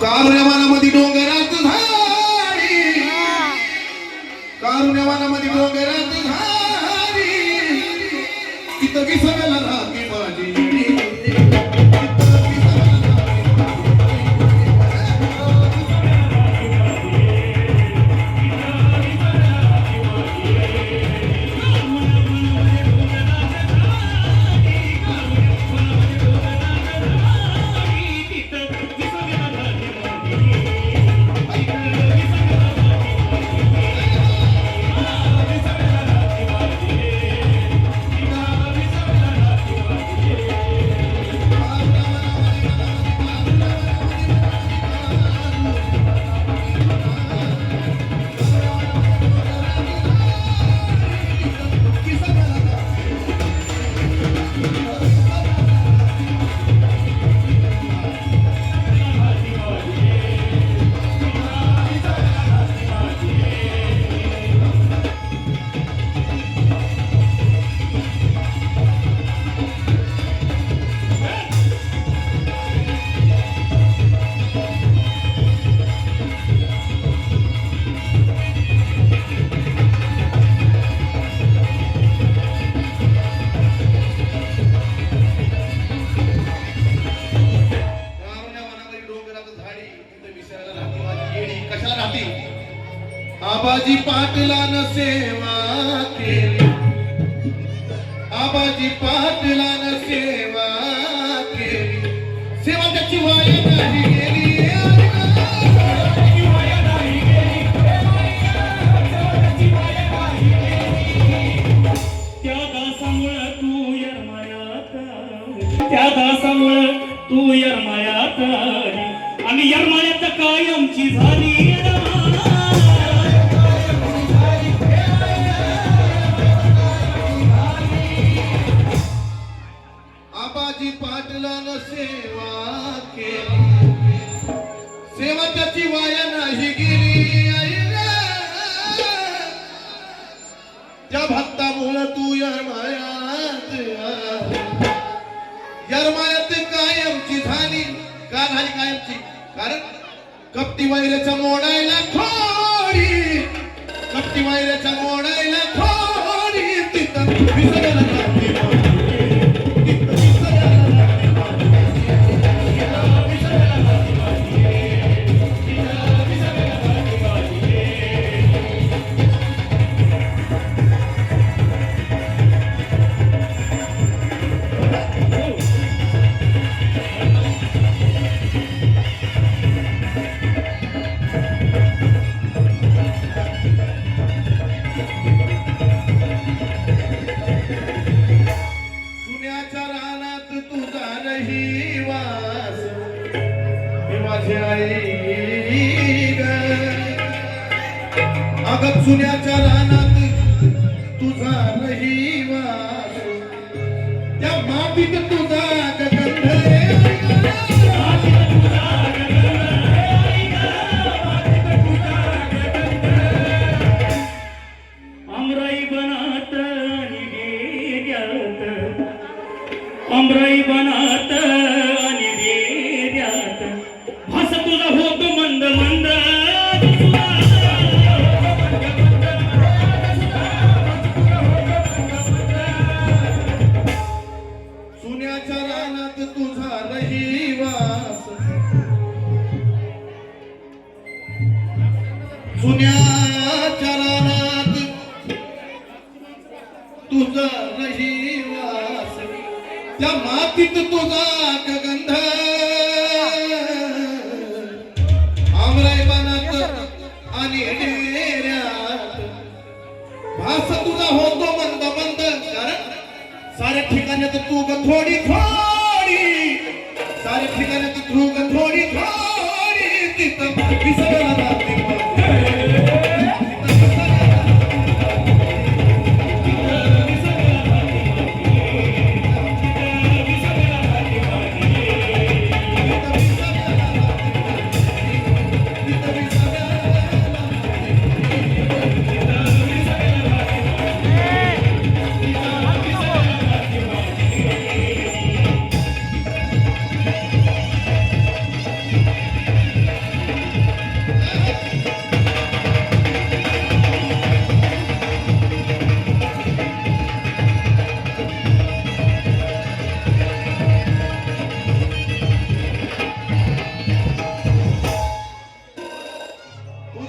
कारुण्या वनामध्ये डोंगरात झाडी कारुण्या वनामध्ये डोंगरात झाडी पाटलान सेवा केली. आबाजी पाटलान सेवा केली. सेवा त्याची वाया नाही गेली. त्या दासामुळं तू यरमायात त्या दासामुळं तू यरमायात आली. आणि यरमायात कायमची झाली भक्तामुळं तू यार मायात यार मायात यरमायात कायमची झाली. का झाली कायमची? कारण कपटी वैऱ्याच्या मोडायला खोडी. कपटी वैऱ्याच्या मोडायला खोडी. तिथं तुझा माझी आई ग. सुन्याच्या रानात तुझा रहिवास. त्या मातीत तुझा गगन जीवनात आणि डेऱ्यात भास तुझा होत मंद मंद. सुन्याच्या रानात तुझा रहिवास. मातीत तुझा गंध आमराई बनात आणि भास तुझा होतो मंद मंद कारण. साऱ्या ठिकाणात तू ग थोडी थोडी. साऱ्या ठिकाणात तू ग थोडी थोडी. तिथं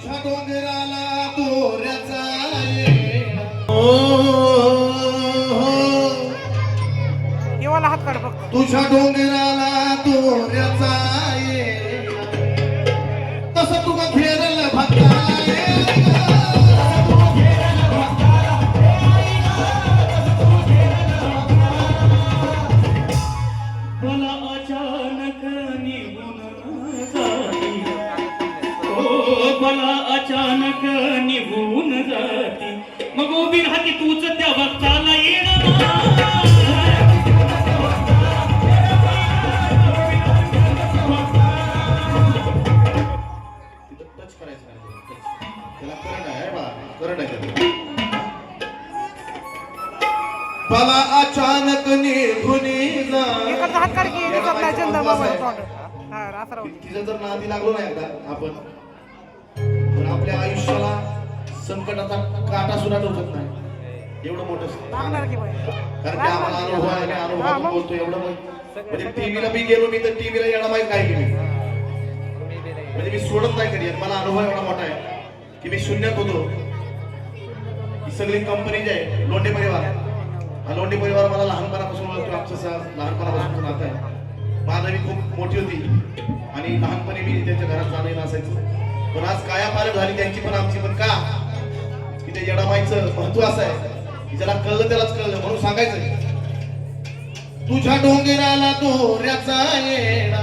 डोंगराला दोऱ्याचा येडा. ओ, हो. येवाला हात काढ फक्त तुझ्या डोंगराला दोऱ्याचा येडा. तसं तुला घेरल मला अचानक निघून जाती मग उभी राहते तूच त्या भक्ताला येणं तिथं टच करायचं नाही touch. त्याला करंट आहे बा करंट आहे त्याला. मला अचानक निघून हा. तिचं जर नादी लागलो नाही एकदा आपण आपल्या आयुष्याला संकटाचा काटा सुद्धा टोचत नाही. एवढं मोठं कारण की आम्हाला अनुभव आहे आणि अनुभवातून बोलतो एवढं म्हणजे टीव्हीला मी गेलो मी तर टीव्हीला येणं माहीत काय केली म्हणजे मी सोडत नाही कधी. मला अनुभव एवढा मोठा आहे की मी शून्यात होतो. ही सगळी कंपनी जी आहे लोंढे परिवार. हा लोंढे परिवार मला लहानपणापासून ओळखतो. आमचं लहानपणापासून नातं आहे. माझी खूप मोठी होती. आणि लहानपणी मी त्यांच्या घरात जाणं असायचं. पण आज काया पालट झाली त्यांची पण आमची पण का? की ते येडामाईचं महत्त्व असं आहे. की ज्याला कळलं त्यालाच कळलं म्हणून सांगायचं तुझ्या डोंगराला दोऱ्याचा येडा.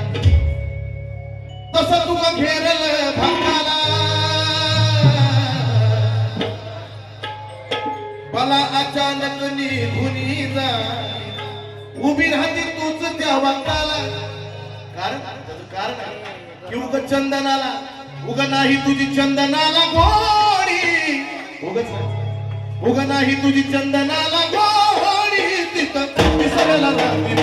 तसं तुला घेरल भक्ताला मला अचानक निघून जा उभी राहते तूच त्या भक्ताला कारण कारण आहे की उग चंदनाला उग नाही तुझी चंदनाला गोडी. उगच. उग नाही तुझी चंदनाला गोडी. तिथं विसरला जाती.